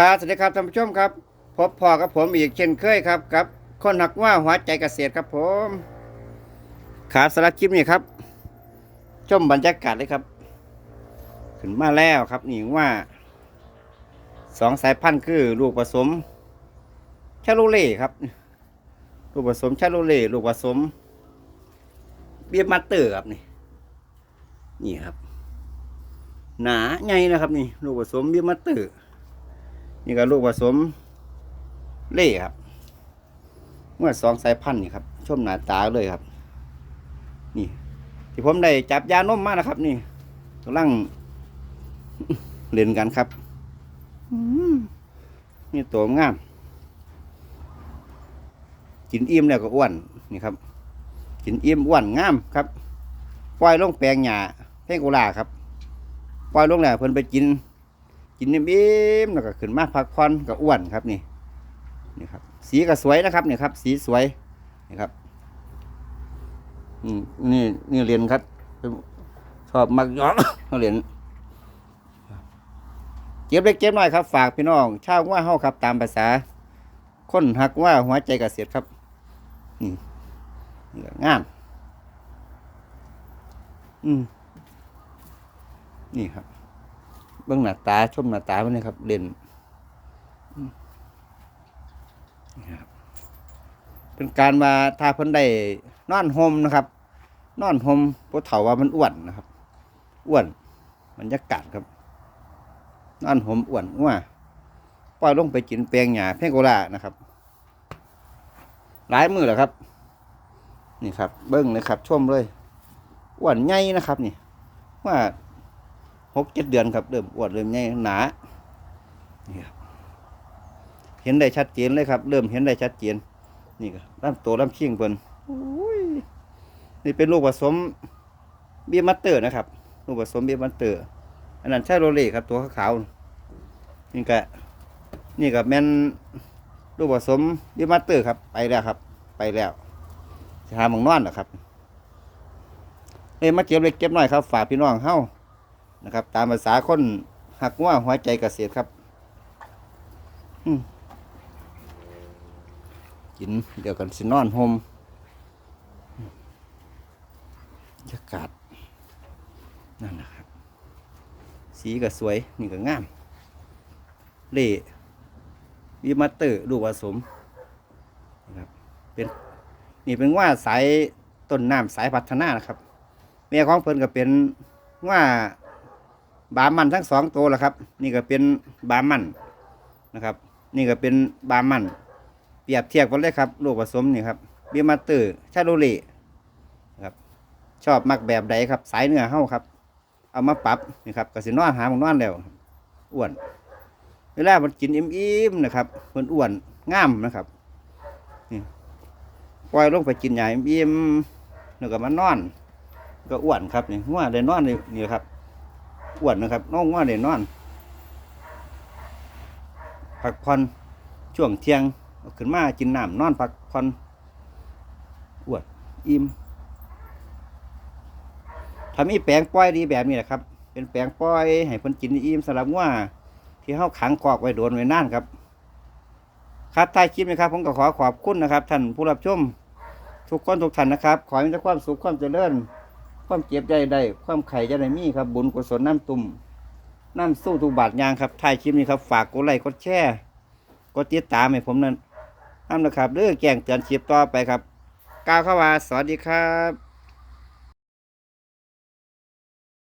ครับสวัสดีครับท่านผู้ชมครับ พบพอกับผมอีกเช่นเคยครับกับคนหักว่าหัวใจเกษตรครับผมครับสำหรับคลิปนี้ครับ ชมบรรยากาศเลยครับ ขึ้นมาแล้วครับนี่ว่าสองสายพันธุ์คือลูกผสมชาโลเล่ครับ ลูกผสมชาโลเล่ลูกผสม เบียมาเตอร์ครับนี่ นี่ครับ หนาใหญ่นะครับ นี่ ลูกผสมเบียมาเตอร์ นี่ก็ลูกผสมเล่ครับ เมื่อสองสายพันธุ์นี่ครับชมหน้าตาเลยครับ นี่ ที่ผมได้จับยานมมานะครับ นี่กำลังเล่นกันครับอืมนี่ตัวงาม กินอิ่มแล้วก็อ้วนนี่ครับ กินอิ่มอ้วนงามครับปล่อยลงแปลงหญ้าเพงโกลาครับปล่อยลงแล้วเพิ่นไปกิน กินนิ่มๆแล้วก็ขึ้นมาพักผ่อนก็อ้วนครับนี่นี่ครับ สีก็สวยนะครับนี่ครับ สีสวยนี่ครับอืมนี่นี่เรียนครับชอบมักย้อนเขาเรียนเก็บเล็กเก็บน้อยครับ ฝากพี่น้องชาวว่าเฮาครับ ตามภาษา คนหักว่าหัวใจกเกษตรครับนี่นี่งามอืมนี่ครับ เบื้องหน้าตาชมหน้าตามันนะครับเด่นเป็นการมาถ้าเพิ่นได้นอนหมนะครับ นอนห่มพวกเถาว่ามันอ้วนนะครับอ้วนบรรยากาศครับ นอนหมอ้วนอ้วนปล่อยลงไปกินแปลงหญ้าเพงโกลานะครับ หลายมือแล้วครับ นี่ครับ เบิ้งนะครับชมเลยอ้วนใหญ่นะครับ นี่ว่า หกเจ็ดเดือนครับเริ่มอวนเริ่มใหญ่หนาเห็นได้ชัดเจนเลยครับ เริ่มเห็นได้ชัดเจน นี่ก็ลำโตลำเชียงเพิ่นนี่เป็นลูกผสมเบียร์มัตเตอร์นะครับลูกผสมเบียร์มัตเตอร์ อันนั้นใช่โรเล่ครับ ตัวขาวนี่ก็นี่ก็แม่นลูกผสมเบียร์มัตเตอร์ครับ ไปแล้วครับ ไปแล้วจะหาหมองนอนเหรอครับเอ้ยมาเก็บเล็กเก็บน้อยครับ ฝากพี่น้องเฮ้า นะครับ ตามภาษาคนหักว่าหัวใจเกษตรครับกินเดี๋ยวกันสินอนโฮมบรรยากาศนั่นนะครับ สีก็สวย นี่ก็งาม เล่วีมาเตอร์ลูกผสมนะครับเป็นนี่เป็นว่าสายต้นน้ำสายพัฒนานะครับ แม่ของเพิ่นก็เป็นว่า บามันทั้งสองตัวแหละครับ นี่ก็เป็นบามันนะครับ นี่ก็เป็นบามัน เปรียบเทียบกันเลยครับลูกผสมนี่ครับเบียมาเตอร์ชาโลเล่ครับ ชอบมักแบบใดครับ สายเนื้อเฮ้าครับ เอามาปรับนี่ครับก็สินอนหาหมองนอนแล้วอ้วน เวลามันกินอิ่มๆนะครับมันอ้วนง่ามนะครับนี่ปล่อยลงไปกินใหญ่อิ่มๆแล้วก็มานอน ก็อ้วนครับนี่ว่าได้นอนนี่นี่ครับ อ้วนนะครับน้องว่าได้นอนพักผ่อนช่วงเที่ยงขึ้นมากินน้ำนอนพักผ่อนอ้วนอิ่มถ้ามีแปลงปล่อยดีแบบนี้แหละครับ เป็นแปลงปล่อยให้เพิ่นกินอิ่มสำหรับว่าที่เขาขังกอกไว้โดนไว้นานครับ ครับท้ายคลิปนะครับผมก็ขอขอบคุณนะครับ ท่านผู้รับชมทุกคนทุกท่านนะครับ ขอให้มีแต่ความสุขความเจริญ ความเจ็บใจได้ ความไข่จะได้มีครับ บุญกุศลน้ำตุ่มน้ำสู้ทุกบาทยางครับท้ายคลิปนี้ครับ ฝากกดไลค์กดแชร์กดติดตามให้ผมนั้นน้ำนะครับเรื่อแจ้งเตือนคลิปต่อไปครับ กล่าวเข้ามาสวัสดีครับ